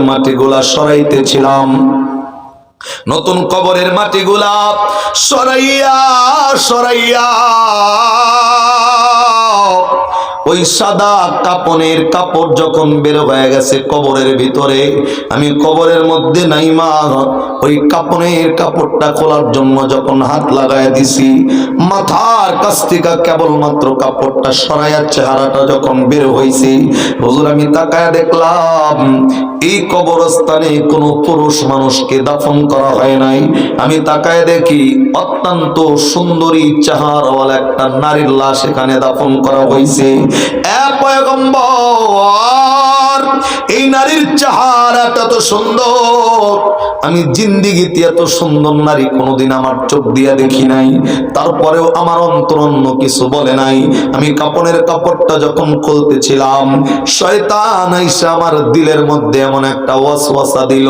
মাটিগুলা সরাইতেছিলাম। নতুন কবরের মাটিগুলা সরাইয়া সরাইয়া। ওই সাদা কাপনের কাপড় যখন বের হয়ে গেছে কবরের ভিতরে, আমি কবরের মধ্যে নাই মা ওই কাপনের কাপড়টা খোলার জন্য যখন হাত লাগায় দিছি, মাথার কাছ থেকে কেবলমাত্র কাপড়টা সরাইয়া চেহারাটা যখন বের হয়েছে হুজুর আমি তাকায় দেখলাম, এই কবরস্থানে কোনো পুরুষ মানুষকে দাফন করা হয় নাই। আমি তাকায় দেখি অত্যন্ত সুন্দরী চেহারাওয়ালা একটা নারীর লাশ এখানে দাফন করা হয়েছে এই নারীর চেহারাটা তো সুন্দর। আমি জিন্দিগিতে এত সুন্দর নারী কোনোদিন আমার চোখ দিয়া দেখি নাই। তারপরেও আমার অন্তর অন্য কিছু বলে নাই। আমি কাপড়ের কাপড়টা যখন খুলতেছিলাম, শয়তান আমার দিলের মধ্যে এমন একটা ওয়াসওয়াসা দিল।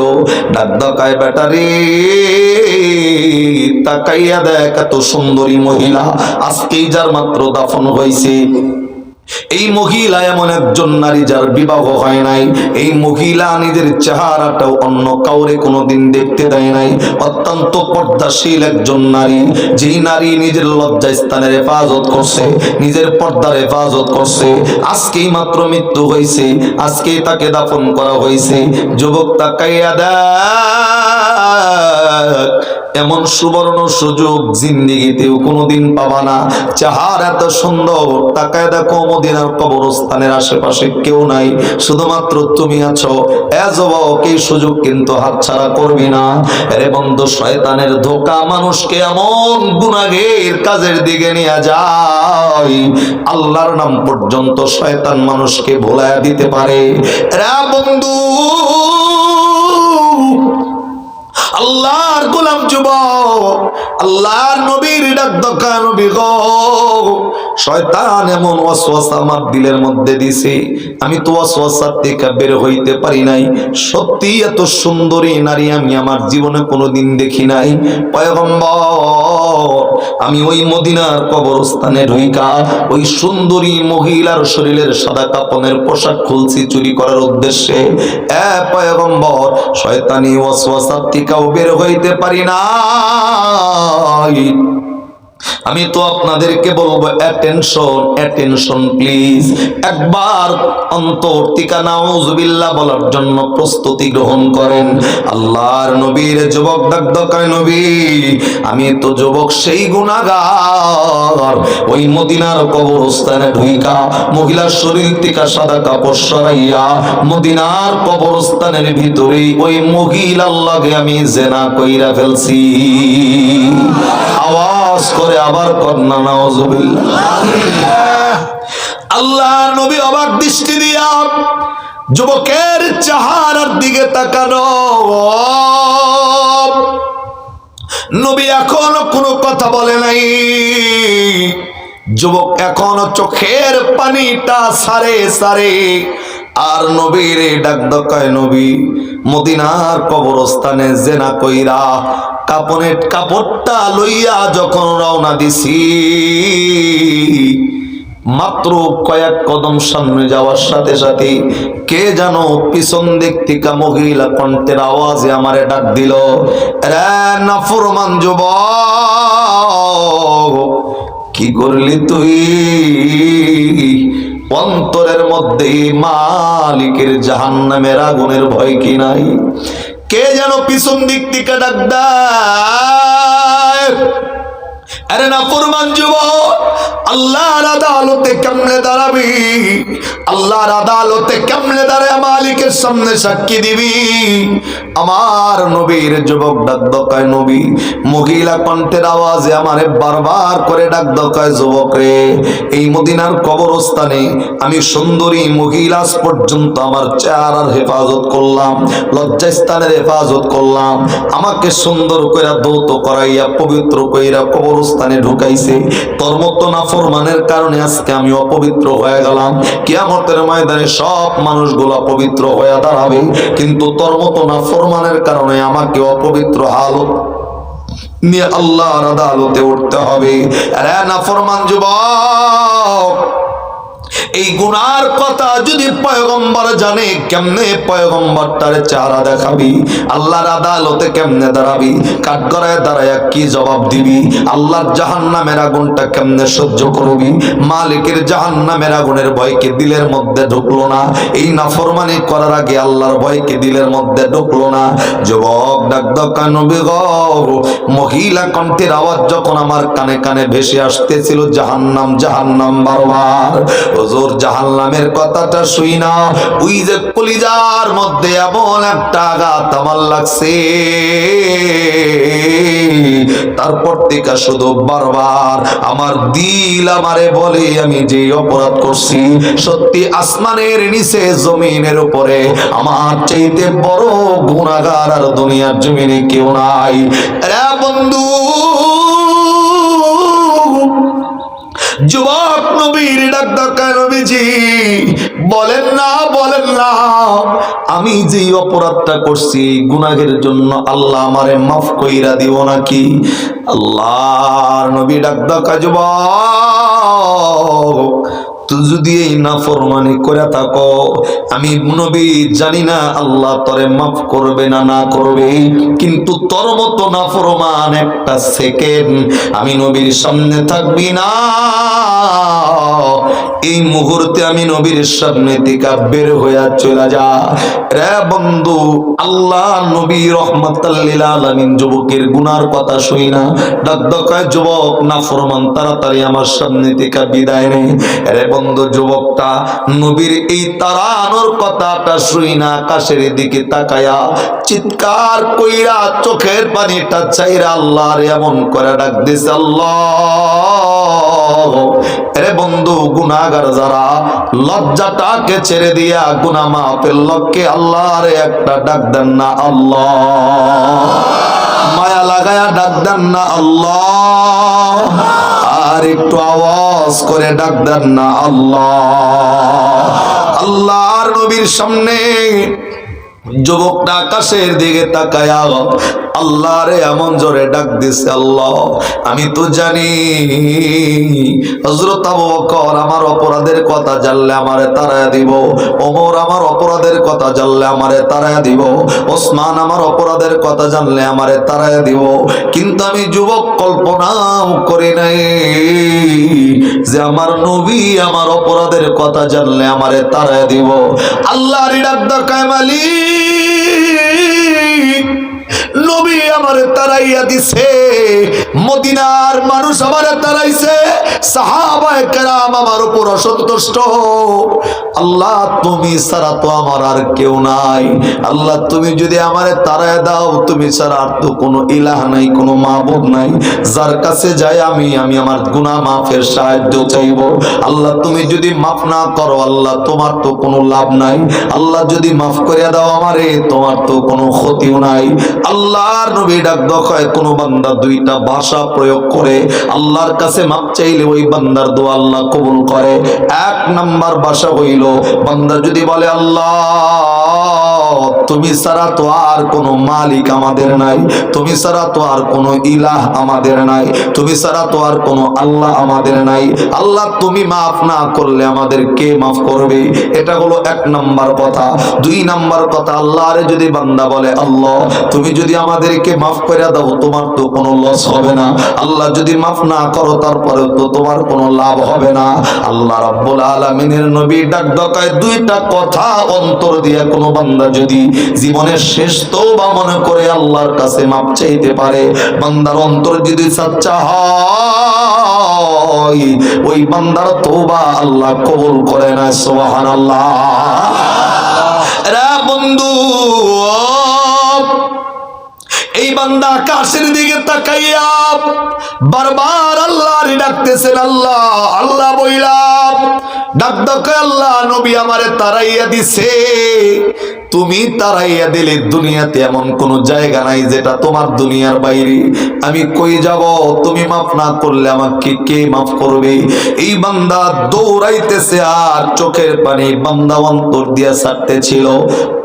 ডাক ডাকায় ব্যাটারি তাকাইয়া দেখ এত সুন্দরী মহিলা। আজকেই যার মাত্র দাফন হয়েছে এই মহিলা এমন একজন নারী যার বিবাহ হয় নাই। এই মহিলা নিজের চেহারাটাও অন্য কাউরে কোনোদিন দেখতে দেয় নাই। অত্যন্ত পর্দাশীল একজন নারী, যেই নারী নিজের লজ্জা স্থানের হেফাজত করছে, নিজের পর্দার হেফাজত করছে। আজকেই মাত্র মৃত্যু হয়েছে, আজকেই তাকে দাফন করা হয়েছে। যুবক তাকাইয়া দেখ এমন সুবর্ণ সুযোগ জিন্দিগিতেও কোনোদিন পাবা না। চাহার এত সুন্দর, তাকায় দেখো মদিনার কবরস্থানের আশেপাশে কেউ নাই, শুধুমাত্র তুমি আছো। এ যুবক, এই সুযোগ কিন্তু হাতছাড়া করবি না। রে বন্ধু, শয়তানের ধোকা মানুষকে এমন গুনাগের কাজের দিকে নিয়ে যায়। আল্লাহর নাম পর্যন্ত শয়তান মানুষকে ভোলায় দিতে পারে। রে বন্ধু আল্লাহর গোলাম যুব আল্লাহর নবীর ডাক শয়তান এমন ওয়াসওয়াসা আমার দিলের মধ্যে দিছে, আমি তো অসার থেকে বের হইতে পারি নাই। সত্যি এত সুন্দরী নারী আমি আমার জীবনে কোনোদিন দেখি নাই। পয়গম্বর আমি ওই মদিনার কবরস্থানে ঢুইকা ওই সুন্দরী মহিলার শরীরের সাদা কাপনের পোশাক খুলছি চুরি করার উদ্দেশ্যে। এ পয়গম্বর, শয়তানি ওয়াসওয়াসা থেকেও বের হইতে পারি না আমি তো আপনাদেরকে বলব অ্যাটেনশন অ্যাটেনশন প্লিজ একবার অন্তর টিকা নাউজুবিল্লাহ বলার জন্য প্রস্তুতি গ্রহণ করেন। আল্লাহর নবীর যুবক ডাক দকায় নবী, আমি তো যুবক সেই গুণাগার। ওই মদিনার কবরস্থানে ঢুইকা, মহিলার শরীর টিকা সাদা কাপড় সরাইয়া, মদিনার কবরস্থানের ভিতরেই ওই মহিলার লাগে আমি জেনা কইরা ফেলছি। আবার কন্যা, নাওজুবিল্লাহ। আল্লাহ নবী অবাক দৃষ্টি দিয়া যুবকের চাহারার দিকে তাকানো। নবী এখনও কোনো কথা বলে নাই। যুবক এখনও চোখের পানিটা সারে সারে। আর নবীর ডাক দকায় নবী মদিনার কবরস্থানে জেনা কইরা কাপনের কাপড়টা লইয়া যখন রওনা দিছি, মাত্র কয়েক কদম সামনে যাওয়ার সাথে সাথে কে যেন পিছন দিক থেকে মহিলা কণ্ঠের আওয়াজে আমারে ডাক দিল রে নাফরমান যুবক, কি করলি তুই? অন্তরের মধ্যে মালিকের জাহান নামের আগুনের ভয় কি নাই? কে যেন পিছন দিক থেকে ডাক আরে না ফরমান যুব আল্লাহর আদালতে কেমনে দাঁড়াবি? আল্লাহর আদালতে কেমনে দাঁড়ায় মালিকের সামনে সাক্ষী দিবি? আমার নবীর যুবক ডাক দকায় নবী, মহিলা কণ্ঠের আওয়াজে আমারে বারবার করে ডাক দকায়, যুবক এই মদিনার কবরস্থানে আমি সুন্দরী মহিলা পর্যন্ত আমার চেহারার হেফাজত করলাম, লজ্জাস্থানের হেফাজত করলাম। আমাকে সুন্দর কইরা দৌত করাইয়া, পবিত্র কইরা কবরস্থানে ঢুকাইছে। তোর মতো নাফরমানের কারণে আজকে আমি অপবিত্র হয়ে গেলাম। কিয়ামতের ময়দানে সব মানুষগুলো পবিত্র হয়ে দাঁড়াবে। কিন্তু তোর মতো নাফরমানের কারণে আমাকে অপবিত্র হালত নিয়ে আল্লাহর আদালতে উঠতে হবে। আরে নাফরমান যুবক! এই গুনার কথা যদি পয়গম্বর জানে, কেমনে পয়গম্বর তার চেহারা দেখাবি? আল্লাহর আদালতে কেমনে দাঁড়াবি? কাঠগড়ায় দাঁড়ায় কি জবাব দিবি? আল্লাহর জাহান্নামের আগুনটা কেমনে সহ্য করবি? মালিকের জাহান্নামের আগুনের ভয়কে দিলের মধ্যে ঢুকলো না। এই নাফরমানি করার আগে আল্লাহর ভয়কে দিলের মধ্যে ঢুকলো না। যুবক মহিলা কণ্ঠের আওয়াজ যখন আমার কানে কানে ভেসে আসতেছিল, জাহান্নাম জাহান্নাম বারবার। হুজুর জাহান্নামের কথাটা শুই না। ওই যে কলিজার মধ্যে এমন একটা আঘাত আমার লাগছে। তারপর থেকে শুধু বারবার আমার দিল আমারে বলে, আমি যে অপরাধ করছি, সত্যি আসমানের নিচে জমিনের উপরে আমার চাইতে বড় গুণাগার আর দুনিয়ার জমিনে কেউ নাই। বন্ধু যুবক নবীর ডাক দরকার নবীজি, বলেন না বলেন না। আমি যে অপরাধটা করছি, গুনাহের জন্য আল্লাহ আমারে মাফ কইরা দিব নাকি? আল্লাহ নবী ডাক দরকার যুবক। যদি এই নাফরমানি করে থাকো, আমি নবী জানি না আল্লাহ তরে মাফ করবে না না করবে, কিন্তু তোর মতো নাফরমান একটা সেকেন্ড আমি নবীর সামনে থাকবি না। এই মুহূর্তে আমি নবীর সামনে থেকে বের হইয়া চলে যা। রে বন্ধু, আল্লাহ নবী রহমতাল্লিল আলামিন যুবকের গুনার কথা শুই না। ডাক যুবক, না ফরমান, তাড়াতাড়ি আমার সামনে থেকে বিদায় নেই রে বন্ধু, যুবকটা, নবীর এই তারানোর কথাটা শুই না, আকাশের দিকে তাকায়া চিৎকার কইরা চোখের পানিটা চাইরা আল্লাহর এমন করে ডাক দিছে, আল্লাহ। রে বন্ধু গুনাগার যারা লজ্জাটাকে ছেড়ে দিয়া গুনা মাপের লক্ষ্যে আল্লাহরে একটা ডাক দেন না আল্লাহ। মায়া লাগায়া ডাক দেন না আল্লাহ। আর একটু আওয়াজ করে ডাক দেন না আল্লাহ। আল্লাহর নবীর সামনে যুবকটা আকাশের দিকে তাকায়া আল্লাহ রে এমন জোরে ডাক দিছে, আল্লাহ, আমি তো জানি হজরত আমার অপরাধের কথা জানলে আমারে তারায়া দিব, ওমর আমার অপরাধের কথা জানলে আমারে তারায়া দিব, ওসমান আমার অপরাধের কথা জানলে আমারে তারায়া দিব, কিন্তু আমি যুবক কল্পনাও করি নাই যে আমার নবী আমার অপরাধের কথা জানলে আমারে তারায়া দিব। আল্লাহর ডাক দরকার মালিক নবী আমার তারাইয়া দিছে। মদিনার মানুষ আমার তারাইছে সাহাবায়ে কেরাম আমার উপর অসন্তুষ্ট। আল্লাহ তুমি ছাড়া তো আমার আর কেউ নাই। আল্লাহ তুমি যদি আমারে তারায় দাও, তুমি ছাড়া আর তো কোনো ইলাহ নাই, কোনো মাহবুব নাই। যার কাছে যাই আমি আমি আমার গুনাহ মাফের সাহায্য চাইব। আল্লাহ তুমি যদি মাফ না করো, আল্লাহ তোমার তো কোনো লাভ নাই। আল্লাহ যদি মাফ করিয়া দাও আমারে, তোমার তো কোনো ক্ষতিও নাই। আল্লাহর নবী ডাক দখায় কোনো বান্দা দুইটা ভাষা প্রয়োগ করে আল্লাহর কাছে মাপ চাইলে ওই বান্দার দোয়া আল্লাহ কবুল করে। এক নাম্বার ভাষা হইল, বান্দা যদি বলে, আল্লাহ তুমি ছাড়া তো আর কোনো মালিক আমাদের নাই। তুমি ছাড়া তো আর কোনো ইলাহ আমাদের নাই। তুমি ছাড়া তো আর কোনো আল্লাহ আমাদের নাই। আল্লাহ, তুমি মাফ না করলে আমাদের কে মাফ করবে? এটা হলো এক নাম্বার কথা। দুই নাম্বার কথা, আল্লাহরে যদি বান্দা বলে, আল্লাহ, তুমি যদি আমাদেরকে মাফ করে দাও, তোমার তো কোনো লস হবে না। আল্লাহ যদি মাফ না করো তারপরে তো তোমার কোনো লাভ হবে না। আল্লাহ রাব্বুল আলামিনের নবী ডাক দকায় দুইটা কথা অন্তর দিয়ে কোনো বান্দা যদি জীবনের শেষ তওবা মনে করে আল্লাহর কাছে মাপ চাইতে পারে, বান্দার অন্তর যদি সাচ্চা হয়, ওই বান্দার তওবা আল্লাহ কবুল করে না, সুবহানাল্লাহ। রে বন্ধু, এই বান্দা আকাশের দিকে তাকাইয়া বারবার আল্লাহর ডাকতেছেন, আল্লাহ আল্লাহ বইলাম। ডাক ডাকে আল্লাহ, নবী আমারে তারাইয়া দিছে। তুমি তারাইয়া দিলে দুনিয়াতে এমন কোন জায়গা নাই যেটা তোমার দুনিয়ার বাইরে। আমি কই যাব? তুমি মাফ না করলে আমাকে কে মাফ করবে? এই বান্দা দৌড়াইতেছে আর চোখের পানি বান্দা অন্তর দিয়া ছাড়তেছিল।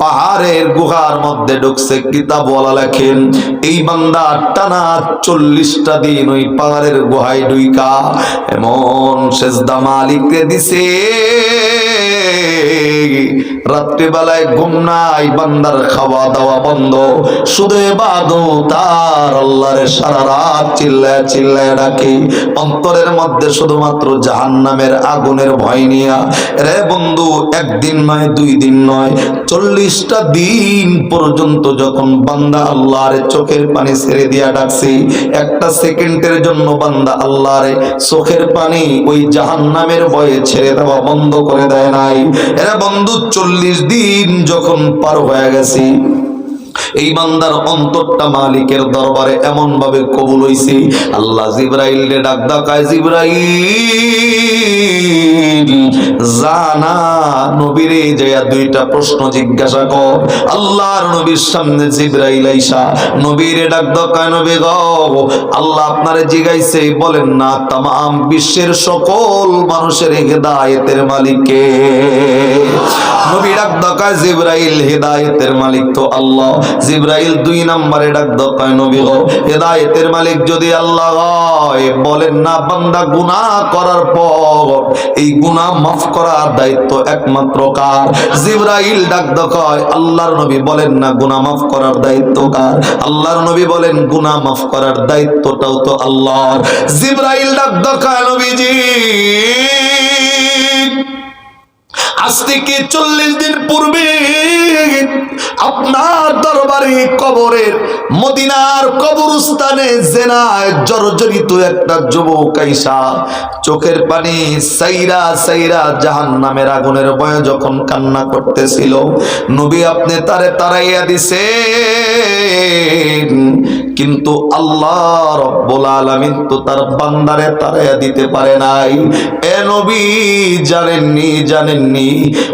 পাহাড়ের গুহার মধ্যে ঢুকছে কিতাব বলা লেখেন, এই বান্দা টানা চল্লিশটা দিন ওই পাহাড়ের গুহায় ডুইকা এমন সেজদা মালিককে দিছে। রাত্রিবেলায় ঘুম নাই, বান্দার খাওয়া দাওয়া বন্ধ। শুধু এবাদো তার আল্লাহরে, সারা রাত চিল্লায় চিল্লায় ডাকে অন্তরের মধ্যে শুধুমাত্র জাহান্নামের আগুনের ভয় নিয়া, রে বন্ধু, একদিন নয়, দুই দিন নয়, চল্লিশটা দিন পর্যন্ত যখন বান্দা আল্লাহর চোখের পানি ছেড়ে দিয়া ডাকছি, একটা সেকেন্ডের জন্য বান্দা আল্লাহরে চোখের পানি ওই জাহান্নামের ভয়ে ছেড়ে দেওয়া বন্ধ করে দেয় নাই। এরা বন্ধু চল্লিশ দিন যখন পার হয়ে গেছি। এই বান্দার অন্তরটা মালিকের দরবারে এমন ভাবে কবুল হইছে। আল্লাহ জিব্রাইল রে ডাক ডাকায়, জিব্রাইল, জানা নবীরে যাইয়া দুইটা প্রশ্ন জিজ্ঞাসা কর। আল্লাহর নবীর সামনে জিব্রাইল আইসা, নবীরে ডাক ডাকায়, নবী গো, আল্লাহ আপনারে জিগাইছে, বলেন না তাম বিশ্বের সকল মানুষের হেদায়েতের মালিককে নবী ডাক ডাকায়, জিব্রাইল, হেদায়েতের মালিক তো আল্লাহ। জিব্রাইল দুই নম্বরে ডাক ডাকায় নবী গো, হেদায়েতের মালিক যদি আল্লাহ হয়, বলেন না, বান্দা গুনাহ করার পর এই গুনাহ মাফ করার দায়িত্ব একমাত্র কার? জিব্রাইল ডাক ডাকায় আল্লাহর নবী বলেন না, গুনাহ মাফ করার দায়িত্ব কার? আল্লাহর নবী বলেন, গুনাহ মাফ করার দায়িত্বটাও তো আল্লাহর। জিব্রাইল ডাক ডাকায় নবীজি আজ থেকে চল্লিশ দিন পূর্বে আপনার দরবারে কবরের মদিনার কবরস্থানে জেনায় জর্জরিত একটা যুবক আইসা চোখের পানি সাইরা সাইরা জাহান নামের আগুনের বয়ে যখন কান্না করতেছিল, নবী আপনি তারে তারাইয়া দিছে কিন্তু আল্লাহ রব্বুল আলামিন তো তার বান্দারে তারাইয়া দিতে পারে নাই। এ নবী জানেননি জানেননি।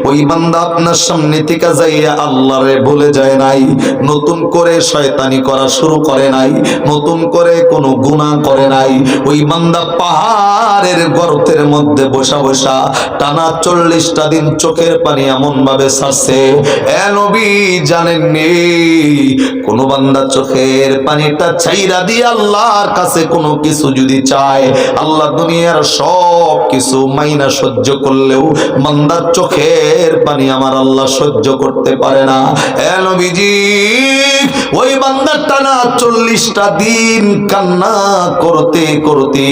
ওই বান্দা আপনার সামনে থেকে যাইয়া আল্লাহরে ভুলে যায় নাই, নতুন করে শয়তানি করা শুরু করে নাই, নতুন করে কোনো গুনাহ করে নাই। ওই বান্দা পাহাড়ের গর্তের মধ্যে বসা বসা টানা চল্লিশটা দিন চোখের পানি এমন ভাবে ছাড়ছে, এ নবী, জানেননি? কোন বান্দা চোখের পানিটা ছাইরা দিয়ে আল্লাহর কাছে কোনো কিছু যদি চায়, আল্লাহ দুনিয়ার সব কিছু মাইনা সহ্য করলেও বান্দার চোখের পানি আমার আল্লাহ সহ্য করতে পারে না। এ নবীজি ওই বান্দার টানা চল্লিশটা দিন কান্না করতে করতে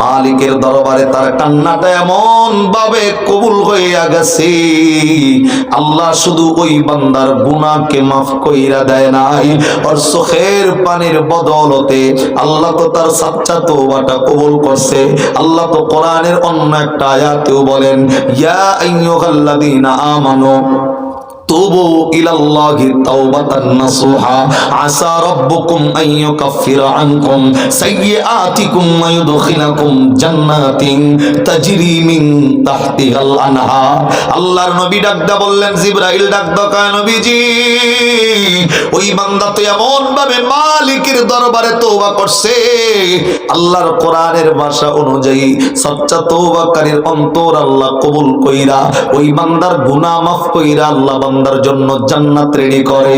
মালিকের দরবারে তার কান্নাটা এমন ভাবে কবুল হইয়া গেছে। আল্লাহ শুধু ওই বান্দার গুনাহকে মাফ কইরা দেয় নাই আর চোখের পানির বদলতে আল্লাহ তো তার সাচ্চা তোবাটা কবুল করছে। আল্লাহ তো কোরআনের অন্য একটা আয়াতেও বলেন, ইয়া আইয়ুহাল্লাযীনা আমানু ওই বান্দা তো এমন মালিকের দরবারে তওবা করছে। আল্লাহর কোরআনের ভাষা অনুযায়ী সচ্চা তওবাকারীর অন্তর আল্লাহ কবুল কইরা, ওই বান্দার গুনা মাফ কইরা আল্লাহ বান্দা বান্দার জন্য জান্নাত রেডি করে।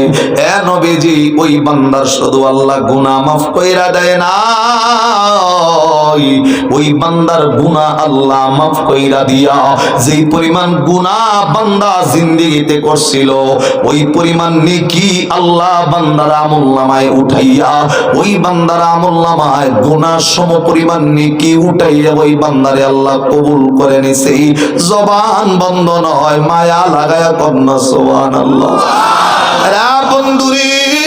এ নবীজি, ওই বান্দার শুধু আল্লাহ গুনাহ মাফ কইরা দেয় না ওই বান্দার গুনাহ আল্লাহ মাফ কইরা দিয়া, যেই পরিমাণ গুনাহ বান্দা জিন্দেগিতে করছিল, ওই পরিমাণ নেকি আল্লাহ বান্দার আমুল্লামায় উঠাইয়া, ওই বান্দার আমুল্লামায় গুনাহ সম পরিমাণ নেকি উঠাইয়া ওই বান্দারে আল্লাহ কবুল করে নিছে। জবান বন্ধ নয়, মায়া লাগায়া কন্যা সুবহানাল্লাহ। আর বন্ধুরা